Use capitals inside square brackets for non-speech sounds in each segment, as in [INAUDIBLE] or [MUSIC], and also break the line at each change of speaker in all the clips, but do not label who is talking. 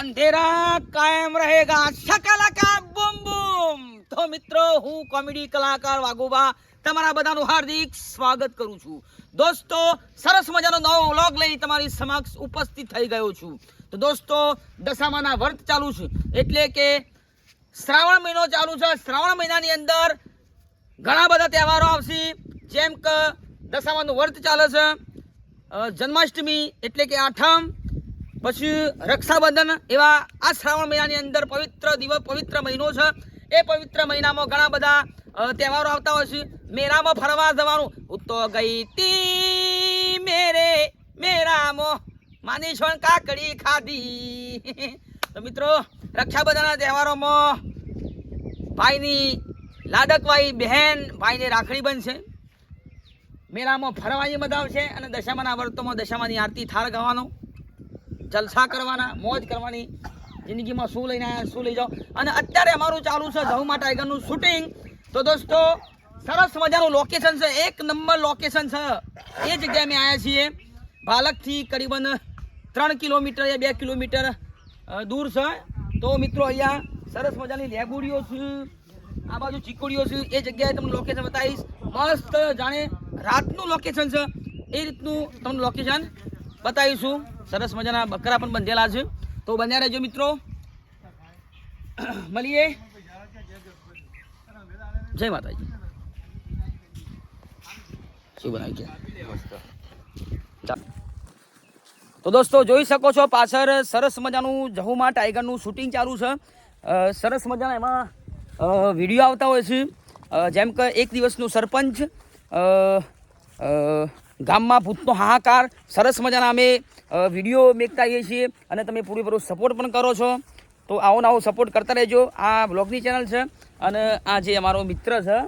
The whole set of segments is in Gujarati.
અંધેરા કાયમ રહેગા શકલકા બૂમ બૂમ તો મિત્રો હું કોમેડી કલાકાર વાગુબા તમારા બધાનું હાર્દિક સ્વાગત કરું છું. દોસ્તો, સરસ મજાનો નવો વ્લોગ લઈ તમારી સમક્ષ ઉપસ્થિત થઈ ગયો છું. તો દોસ્તો, દશામાના વર્ત ચાલુ છે. એટલે કે શ્રાવણ મહિનો ચાલુ છે. શ્રાવણ મહિનાની અંદર ઘણા બધા તહેવારો આવશે. જેમ કે દશામાનું વર્ત ચાલે છે જન્માષ્ટમી, એટલે કે આઠમ પછી રક્ષાબંધન એવા આ શ્રાવણ મહિનાની અંદર પવિત્ર દિવસ, પવિત્ર મહિનો છે. એ પવિત્ર મહિનામાં ઘણા બધા તહેવારો આવતા હોય છે. મેરામાં ફરવા જવાનું. હું તો ગઈ તી મેરે, મેરામાં. માની છો કાકડી ખાધી. તો મિત્રો, રક્ષાબંધનના તહેવારોમાં ભાઈની લાડકવાઈ બહેન, ભાઈને રાખડી બનશે. મેળામાં ફરવાની મજા આવશે અને દશામાના વર્તોમાં દશામાની આરતી થાર ગાવાનો. જલસા કરવાના, મોજ કરવાની. જિંદગીમાં શું લઈને આવ્યા શું લઈ જાઓ. અને અત્યારે અમારું ચાલુ છે ધઉમા ટાઈગરનું શૂટિંગ. તો દોસ્તો, સરસ મજાનું લોકેશન છે, એક નંબર લોકેશન છે. એ જગ્યાએ અમે આવ્યા છીએ. ભાલકથી કરીબન ત્રણ કિલોમીટર યા બે કિલોમીટર દૂર છે. તો મિત્રો અહીંયા સરસ મજાની લેબુડીઓ છે, આ બાજુ ચીકુડીઓ છે, એ જગ્યાએ તમને લોકેશન બતાવીશ. મસ્ત જાણે રાતનું લોકેશન છે. એ રીતનું તમને લોકેશન બતાવીશું. સરસ મજાના બકરા પણ બંધેલા છે. તો બન્યા રહેજો મિત્રો. મળીએ. જય માતાજી. શું બનાવી ચાલો. તો દોસ્તો, જોઈ શકો છો પાછળ સરસ મજાનું જહુમાં ટાઈગરનું શૂટિંગ ચાલુ છે. સરસ મજાના એમાં વીડિયો આવતા હોય છે. જેમ કે એક દિવસનું સરપંચ ગામમાં ભૂતનો હાહાકાર સરસ મજાના અમે વીડિયો મેકતા આવીએ છીએ અને તમે પૂરેપૂરો સપોર્ટ પણ કરો છો. તો આવો આવો સપોર્ટ કરતા રહેજો. આ બ્લોગની ચેનલ છે અને આ જે અમારો મિત્ર છે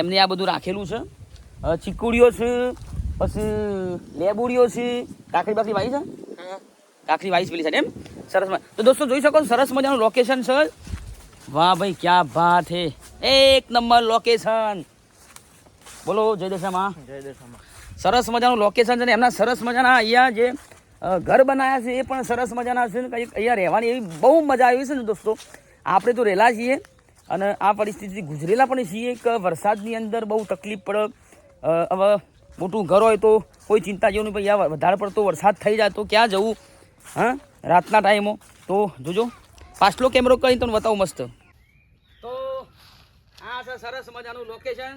એમને આ બધું રાખેલું છે. ચીકુડીઓ છે પછી લેબુડીઓ છે. કાકડી બાકડી વાઈ છે? કાકડી વાઈસ પેલી છે એમ? સરસ તો દોસ્તો જોઈ શકો સરસ મજાનું લોકેશન છે. વાહ ભાઈ ક્યાં બાત હે. એક નંબર લોકેશન બોલો જય દશામાં સરસ મજાનું લોકેશન છે ને એમના સરસ મજાના અહીંયા જે ઘર બનાવ્યા છે એ પણ સરસ મજાના છે ને કંઈક અહીંયા રહેવાની એવી બહુ મજા આવી છે ને દોસ્તો. આપણે તો રહેલા છીએ અને આ પરિસ્થિતિ ગુજરેલા પણ છીએ. કે વરસાદની અંદર બહુ તકલીફ પડે. હવે મોટું ઘર હોય તો કોઈ ચિંતા જેવું નહીં ભાઈ વધારે પડતો વરસાદ થઈ જાય તો ક્યાં જવું? હા રાતના ટાઈમો તો જોજો પાછલો કેમેરો કરીને તમને બતાવું મસ્ત. તો આ છે સરસ મજાનું લોકેશન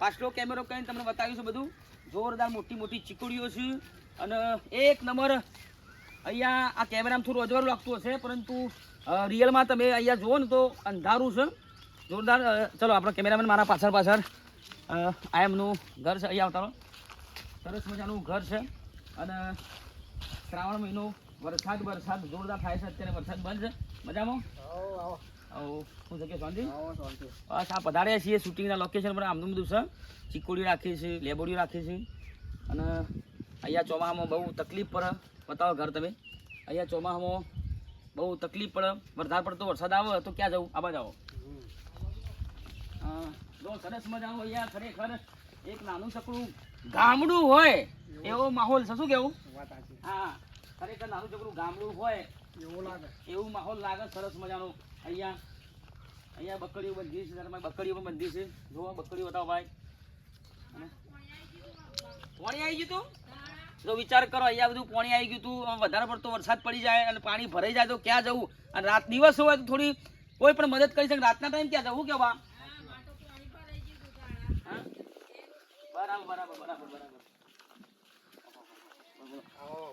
પાછલો કેમેરો કરીને તમને બતાવ્યું છે બધું. જોરદાર મોટી મોટી ચીકડીઓ છે. અને એક નંબર અહીંયા આ કેમેરામાં થોડું અજવાળું લાગતું હશે, પરંતુ રિયલમાં તમે અહીંયા જુઓ ને તો અંધારું છે. જોરદાર ચલો, આપણા કેમેરામેન મારા પાછળ પાછળ આ એમનું ઘર છે, અહીંયા આવતા સરસ મજાનું ઘર છે. અને શ્રાવણ મહિનો વરસાદ વરસાદ જોરદાર થાય છે, અત્યારે વરસાદ બંધ છે. મજામાં? આવો. બસ આ પધાર્યા છીએ શૂટિંગના લોકેશન પર આમનું બધું છે. ચીકોડીઓ રાખીએ છીએ લેબોડી રાખીએ છીએ અને અહીંયા ચોમાસામાં બહુ તકલીફ પડે. બતાવો ઘર તમે. અહીંયા ચોમાસામાં બહુ તકલીફ પડે. વધારે પડતો વરસાદ આવે તો ક્યાં જવું? આબા જાઓ જો સરસ મજાનું અહીંયા ખરેખર એક નાનું છકડું ગામડું હોય એવો માહોલ છે. શું કેવું? હા ખરેખર નાનું છોકરું ગામડું હોય એવું માહોલ લાગે સરસ મજાનું. અહીંયા અહીંયા બકરીઓ બંધી છે તારા પાસે બકરીઓ પણ બંધી છે. જુઓ બકરીઓ બતાવો ભાઈ. પાણી આવી ગયું તું? જો વિચાર કરો અહીંયા બધું પાણી આવી ગયું તું. વધારે પડતો વરસાદ પડી જાય અને પાણી ભરાઈ જાય તો ક્યાં જવું? અને રાત દિવસ હોય તો થોડી કોઈ પણ મદદ કરી શકે. રાતના ટાઈમ ક્યાં જવું કેવા હા? બરાબર બરાબર બરાબર બરાબર. આવો.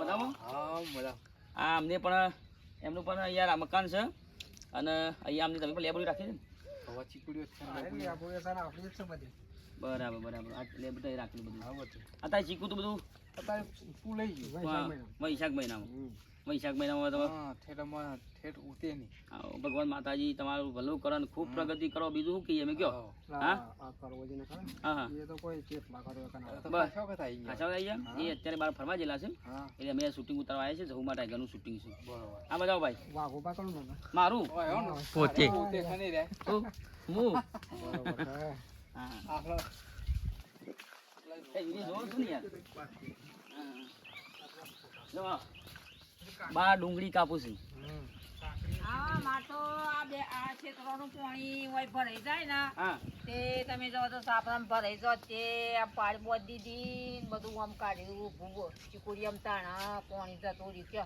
બધામાં હા અમને પણ એમનું પણ અહીંયા મકાન છે. અને અહીંયા આમની તમે પણ લેબોરી રાખી છે ને. બરાબર બરાબર. આ લેબોરી રાખેલું બધું. અત્યારે ચીકુ તો બધું વૈશાખ મહિનામાં. વૈશાખ મહિનામાં તમે આવો, ભગવાન માતાજી તમારું ભલું કરો ને ખૂબ પ્રગતિ કરો બીજું શું કહીએ અમે કયો? હા. હા હા? બસ. ખાસા આવી ગયા. એ અત્યારે બહાર ફરવા જેલા છે એટલે અમે શૂટિંગ ઉતારવા આવ્યા છે જહુમા ટાઈગરનું શૂટિંગ છે. આ બતાવો ભાઈ. મારું? પોતે. હું હા. એ છો ને યાર. હા. બા ડુંગળી કાપું છું.
હા માર તો આ બે આ ક્ષેત્રોનું પાણી હોય ભરાઈ જાય ને તે તમે જો તો સાપરામ ભરાઈ જો તે આ પાડ બોધ દીધી બધું આમ કાઢ્યું ભૂગો ચીકુડી આમ તાણા પાણી જતું રહ્યું કે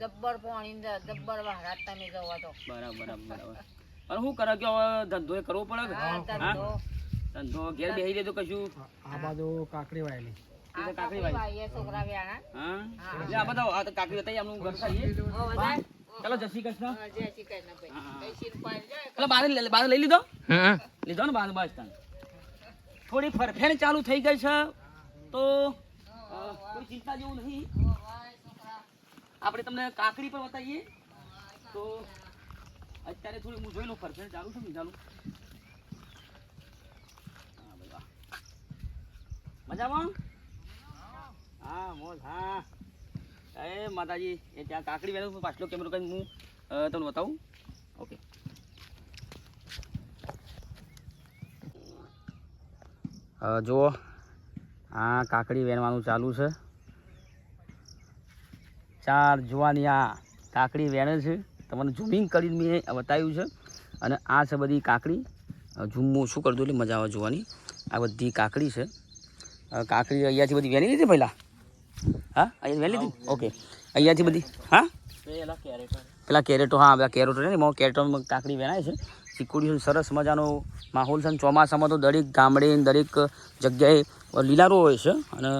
જબ્બર પાણી જબ્બર વહારાત તમે જોવો તો.
બરાબર બરાબર. પણ શું કરે કે હવે ધંધો એ કરવો પડે
ધંધો.
ધંધો ઘેર બેસી રહે કશું?
આ બાજુ કાકડી વાયેલી.
એ તો
આ
કાકડી
કાકડી
વાળી.
વાળીએ છોકરા વ્યાણા.
હા?
હા.
એટલે આ તો કાકડી હતા એમનું ઘર ખાઈએ.
ઓ
જય શ્રી કૃષ્ણ.
જય શ્રી કૃષ્ણ ભાઈ.
હા, હા.
કઈ સીન પાડી જાય.
એટલે બાર બાર લઈ લીધો? લીધો ને બાર બસ તાન. થોડી ફરફેણ ચાલુ થઈ ગઈ છે તો કોઈ ચિંતા જેવું નહીં. આપણે તમને કાકડી પર બતાવીએ. તો અત્યારે થોડી હું જોઈ લઉં ફરફેણ ચાલુ છે ને ચાલુ? હા ભાઈ વાહ. મજામાં? હા, મોજ, હા. એ માતાજી, એ ત્યાં કાકડી વેલું પાછલો કેમેરો કરીને હું તમને બતાવું. ઓકે જુઓ, આ કાકડી વેણવાનું ચાલુ છે. ચાર જોવાની આ કાકડી વેણે છે. તમને ઝૂમિંગ કરીને મેં બતાવ્યું છે. અને આ છે બધી કાકડી. ઝૂમવું શું કરજો એટલે મજા આવે જોવાની. આ બધી કાકડી છે. કાકડી અહીંયાથી બધી વેણી લીધી પહેલાં? હા? અહીંયા વેણી લીધી ઓકે અહીંયાથી બધી? હા? પેલા કેરેટો હા પેલા કેરેટો છે ને એમાં કેરેટોમાં કાકડી વેણાય છે. ચીકુડી સરસ મજાનો માહોલ છે અને ચોમાસામાં તો દરેક ગામડે દરેક જગ્યાએ લીલારો હોય છે અને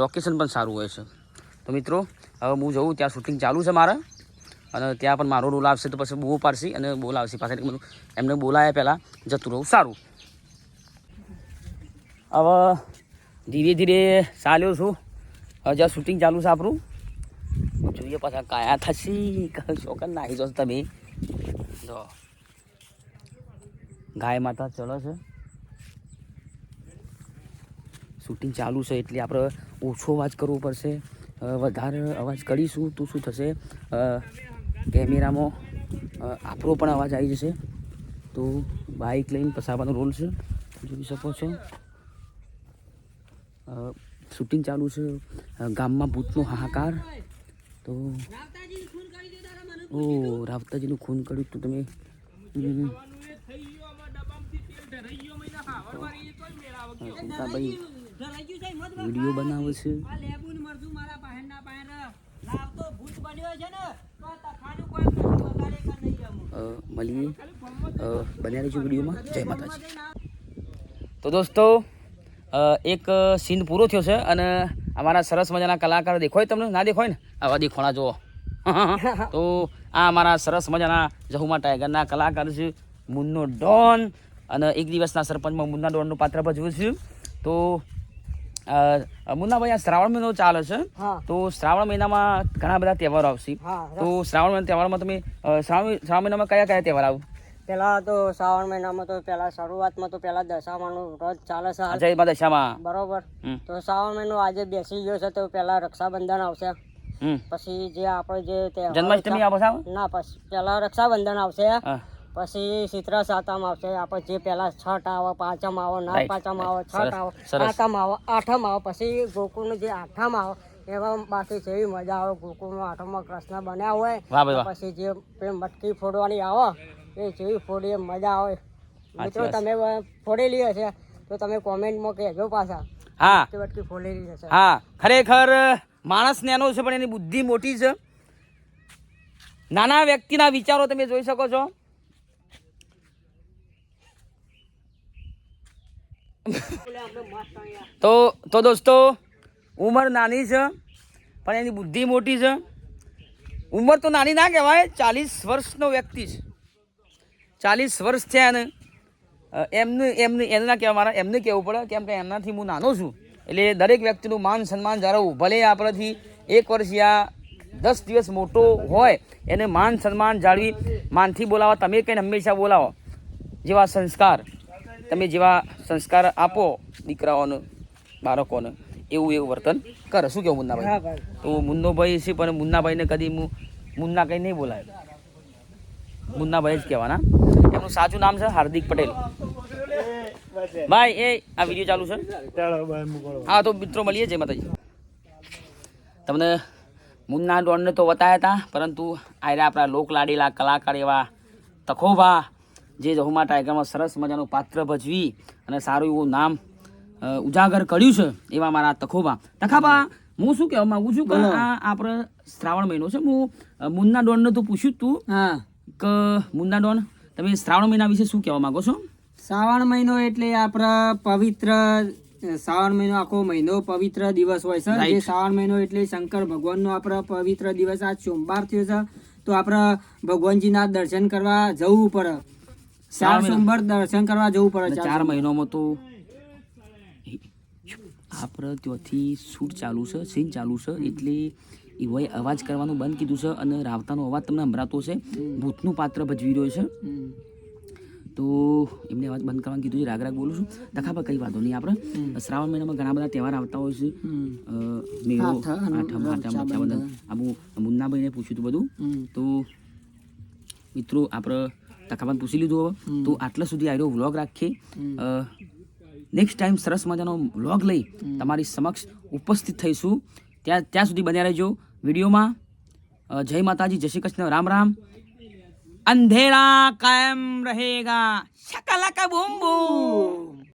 લોકેશન પણ સારું હોય છે. તો મિત્રો હવે હું જઉં ત્યાં શૂટિંગ ચાલુ છે મારે. અને ત્યાં પણ મારો રોલ આવશે તો પછી બહુ પાડશે અને બોલાવશે પાછળ એમને બોલાયા પહેલાં જતું રહું. સારું. હવે ધીરે ધીરે ચાલ્યો છું. હવે જ્યાં શૂટિંગ ચાલુ છે આપણું. જોઈએ પાછા કયા થશી શોકન નાખી દો તમે. જો. ગાય માતા ચલો છે. શૂટિંગ ચાલુ છે એટલે આપણે ઓછો અવાજ કરવો પડશે. વધારે અવાજ કરીશું તો શું થશે? કેમેરામાં આપણો પણ અવાજ આવી જશે. તો બાઇક લઈને પસાવવાનો રોલ છે. જોઈ શકો છો. શૂટિંગ ચાલુ છે. ગામમાં ભૂતનો હાહાકાર. તો ઓ રાવતાજીનું ખૂન કર્યું તો તમે. ભાઈ વીડિયો બનાવે છે. મળીએ. બન્યા રહીશું વિડીયોમાં. જય માતાજી. તો દોસ્તો એક સીન પૂરો થયો છે અને અમારા સરસ મજાના કલાકાર દેખાય તમને? ના દેખાય ને? આવા દેખોણા જુઓ. [LAUGHS] તો આ અમારા સરસ મજાના જહુમા ટાઈગરના કલાકાર છે મુન્નો ડોન. અને એક દિવસના સરપંચમાં મુન્ના ડોનનું પાત્ર ભજવું છું. તો મુન્નાભાઈ આ શ્રાવણ મહિનો ચાલે છે. તો શ્રાવણ મહિનામાં ઘણા બધા તહેવારો આવશે. તો શ્રાવણ મહિના તહેવારમાં તમે શ્રાવણ શ્રાવણ મહિનામાં કયા કયા તહેવાર આવે?
પેલા તો શ્રાવણ મહિનામાં તો પેલા શરૂઆતમાં તો પેલા દશામાનું વ્રત ચાલે છે હાલ.
દશામાં?
બરોબર. તો શ્રાવણ મહિનો આજે બેસી ગયો છે તો પેલા રક્ષાબંધન આવશે. પછી જે આપણે જે
જન્માષ્ટમી આવશે
ના પછી પેલા રક્ષાબંધન આવશે. પછી શીતળા સાતમ આવશે. આપણે જે પેલા છઠ આવે પાંચમ આવે
ના
પાંચમ આવે છઠ આવો આવે આવો આઠમ આવે. પછી ગોકુળનું જે આઠમ આવે એમાં બાકી જેવી મજા આવે. ગોકુળમાં આઠમમાં કૃષ્ણ બન્યા હોય. પછી જે મટકી ફોડવાની આવે એ જેવી ફોડી એમ મજા આવે. મિત્રો તમે ફોડેલી હશે તો તમે કોમેન્ટમાં કહેજો પાછા.
હા.
વટકી ફોડેલી હશે.
હા ખરેખર માણસ નેનો છે પણ એની બુદ્ધિ મોટી છે. નાના વ્યક્તિના વિચારો તમે જોઈ શકો છો. તો તો દોસ્તો ઉંમર નાની છે પણ એની બુદ્ધિ મોટી છે. ઉંમર તો નાની ના કહેવાય ચાલીસ વર્ષનો વ્યક્તિ છે. ચાલીસ વર્ષ થયા ને એમને એમને એને ના કહેવા મારા એમને કહેવું પડે કેમ કે એમનાથી હું નાનો છું. એટલે દરેક વ્યક્તિનું માન સન્માન જાળવવું ભલે આપણાથી એક વર્ષ યા દસ દિવસ મોટો હોય એને માન સન્માન જાળવી માનથી બોલાવા તમે કંઈ હંમેશા બોલાવો. જેવા સંસ્કાર તમે જેવા સંસ્કાર આપો દીકરાઓને બાળકોને એવું એવું વર્તન કરે. શું કેવું મુન્નાભાઈ?
હા
તો મુન્નોભાઈ છે પણ મુન્નાભાઈને કદી મુન્ના કંઈ નહીં બોલાય. મુન્નાભાઈ જ કહેવાના. એમનું સાચું નામ છે હાર્દિક પટેલ. ભાઈ એ આ વીડિયો ચાલુ છે. હા તો મિત્રો મળીએ જય માતાજી. તમને મુન્ના ડોનને તો બતાવ્યા હતા પરંતુ આયરા આપણા લોકલાડીલા કલાકાર એવા તખોભા જે જહુમા ટાઈગરમાં સરસ મજાનું પાત્ર ભજવી અને સારું એવું નામ ઉજાગર કર્યું છે એવા મારા તખોભા. તખાબા હું શું કહેવા માંગુ છું કે આ આપણે શ્રાવણ મહિનો છે. હું મુન્ના ડોનને તો પૂછ્યું જ તું
હા.
કે મુન્ના ડોન તમે શ્રાવણ મહિના વિશે શું કહેવા માંગો છો?
શ્રાવણ મહિનો એટલે આપણા પવિત્ર શ્રાવણ મહિનો આખો મહિનો પવિત્ર દિવસ હોય છે. જે શ્રાવણ મહિનો એટલે શંકર ભગવાનનો આપણો પવિત્ર દિવસ આજ સોમવાર થયો છે તો આપણે ભગવાનજીના દર્શન કરવા જવું પડે. ચાર સોમવાર દર્શન કરવા જવું પડે ચાર
ચાર મહિનામાં તો આપણે ત્યાંથી શૂટ ચાલુ છે સીન ચાલુ છે એટલે એવોએ અવાજ કરવાનું બંધ કીધું છે અને રાવતાનો અવાજ તમને સંભળાતો છે. ભૂતનું પાત્ર ભજવી રહ્યો છે. તો એમને અવાજ બંધ કરવાનું કીધું છે. રાગ રાગ બોલું છું. તખા પર કઈ વાંધો નહીં આપણે. શ્રાવણ મહિનામાં ઘણા બધા તહેવાર આવતા હોય છે. મેળો
આઠમ,
આઠમ આઠમ
રક્ષાબંધન.
રક્ષાબંધન મુન્નાભાઈને પૂછ્યું હતું બધું. તો મિત્રો આપણે તકાબાન પૂછી લીધું હવે. તો આટલા સુધી આવ્યો વ્લોગ રાખીએ. નેક્સ્ટ ટાઈમ સરસ મજાનો વ્લોગ લઈ તમારી સમક્ષ ઉપસ્થિત થઈશું. ત્યાં ત્યાં સુધી બન્યા રહેજો. વિડીયોમાં જય માતાજી જય શ્રી કૃષ્ણ રામ રામ. અંધેરા કાયમ રહેગા શકલક બૂમ બૂમ.